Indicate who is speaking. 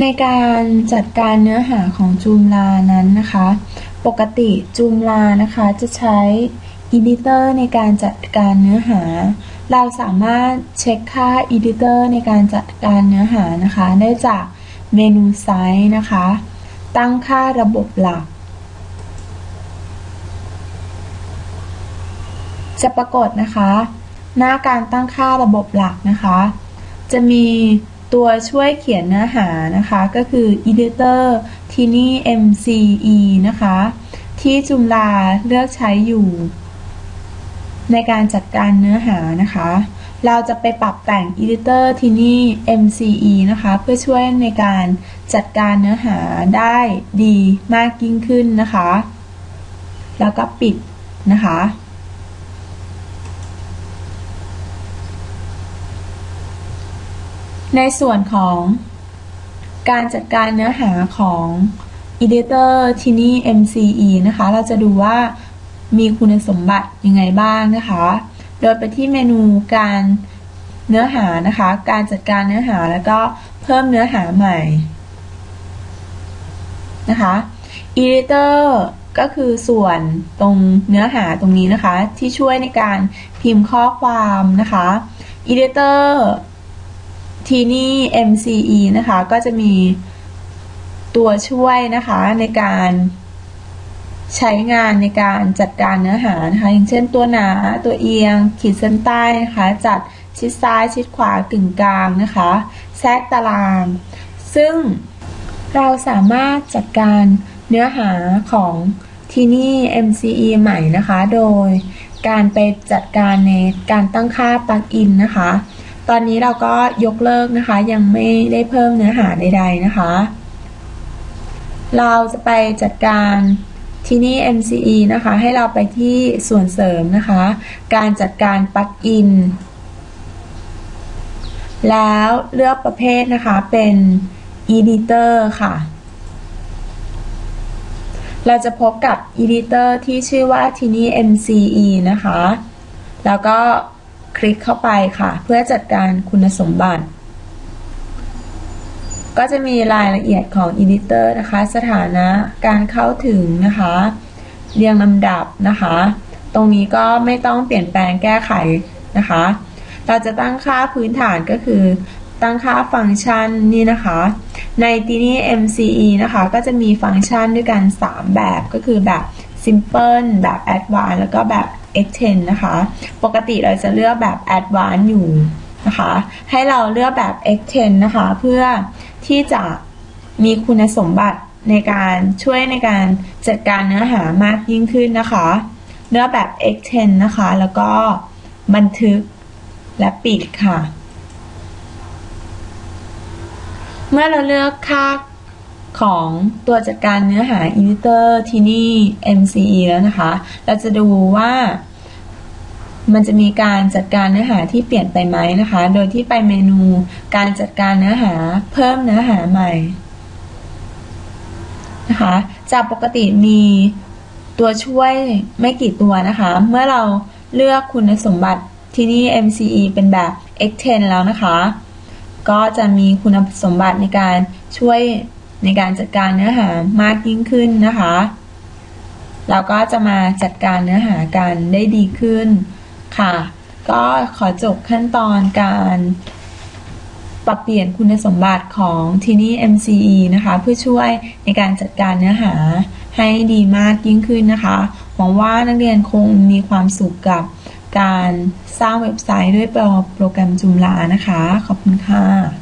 Speaker 1: ในการจัดการเนื้อหาของจูมลานั้นนะคะ ปกติจูมลานะคะจะใช้ Editor ในการจัดการเนื้อหา เราสามารถเช็คค่า Editor ในการจัดการเนื้อหานะคะ ได้จากเมนูไซต์นะคะ ตั้งค่าระบบหลัก จะปรากฏนะคะ หน้าการตั้งค่าระบบหลักนะคะ จะมี ตัวช่วยเขียนเนื้อหานะคะก็คือ editor ที่นี่ MCE นะคะ ที่จุมลาเลือกใช้อยู่ ในการจัดการเนื้อหานะคะ เราจะไปปรับแต่ง editor ที่นี่ MCE นะคะ เพื่อช่วยในการจัดการเนื้อหาได้ดีมากยิ่งขึ้นนะคะ แล้วก็ปิดนะคะ ในส่วนของการจัดการเนื้อหาของ Editor ที่นี่ MCE นะคะ เราจะดูว่ามีคุณสมบัติยังไงบ้างนะคะ โดยไปที่เมนูการเนื้อหานะคะ การจัดการเนื้อหาแล้วก็เพิ่มเนื้อหาใหม่นะคะ Editor ก็คือส่วนตรงเนื้อหาตรงนี้นะคะ ที่ช่วยในการพิมพ์ข้อความนะคะ Editor ทีนี่ MCE นะคะ ก็จะมีตัวช่วยนะคะในการใช้งานในการจัดการเนื้อหานะคะ อย่างเช่นตัวหนาตัวเอียง ขีดเส้นใต้นะคะ จัดชิดซ้ายชิดขวากึ่งกลางนะคะ แทรกตาราง ซึ่งเราสามารถจัดการเนื้อหาของที่นี่ MCE ใหม่นะคะ โดยการไปจัดการในการตั้งค่าปลั๊กอินนะคะ ตอนนี้เราก็ยกเลิกนะคะ ยังไม่ได้เพิ่มเนื้อหาใดๆนะคะ เราจะไปจัดการที่นี่ MCE นะคะ ให้เราไปที่ส่วนเสริมนะคะ การจัดการปลั๊กอิน แล้วเลือกประเภทนะคะเป็น Editor ค่ะ เราจะพบกับ Editor ที่ชื่อว่าที่นี่ MCE นะคะ แล้วก็ คลิกเข้าไปค่ะ เพื่อจัดการคุณสมบัติ ก็จะมีรายละเอียดของ Editor นะคะ สถานะการเข้าถึงนะคะ เรียงลำดับนะคะ ตรงนี้ก็ไม่ต้องเปลี่ยนแปลงแก้ไขนะคะ เราจะตั้งค่าพื้นฐานก็คือตั้งค่าฟังก์ชันนี่นะคะ ในที่นี้ MCE นะคะก็จะมีฟังก์ชันด้วยกัน 3 แบบก็คือแบบ Simple แบบ Advanced แล้วก็แบบ X10 นะคะ ปกติเราจะเลือกแบบ Advanced อยู่นะคะ ให้เราเลือกแบบ X10 นะคะ เพื่อที่จะมีคุณสมบัติในการช่วยในการจัดการเนื้อหามากยิ่งขึ้นนะคะเนื้อแบบ X10 นะคะ แล้วก็บันทึกและปิดค่ะ เมื่อเราเลือกค่า ของตัวจัดการเนื้อหา editor ที่นี่ MCE แล้วนะคะ เราจะดูว่ามันจะมีการจัดการเนื้อหาที่เปลี่ยนไปไหมนะคะ โดยที่ไปเมนูการจัดการเนื้อหาเพิ่มเนื้อหาใหม่นะคะ จากปกติมีตัวช่วยไม่กี่ตัวนะคะ เมื่อเราเลือกคุณสมบัติที่นี่ MCE เป็นแบบ X10 แล้วนะคะ ก็จะมีคุณสมบัติในการช่วย ในการจัดการเนื้อหามากยิ่งขึ้นนะคะ เราก็จะมาจัดการเนื้อหากันได้ดีขึ้นค่ะ ก็ขอจบขั้นตอนการปรับเปลี่ยนคุณสมบัติของที่นี่ MCE นะคะ เพื่อช่วยในการจัดการเนื้อหาให้ดีมากยิ่งขึ้นนะคะหวังว่านักเรียนคงมีความสุขกับการสร้างเว็บไซต์ด้วยโปรแกรมจูมลานะคะ ขอบคุณค่ะ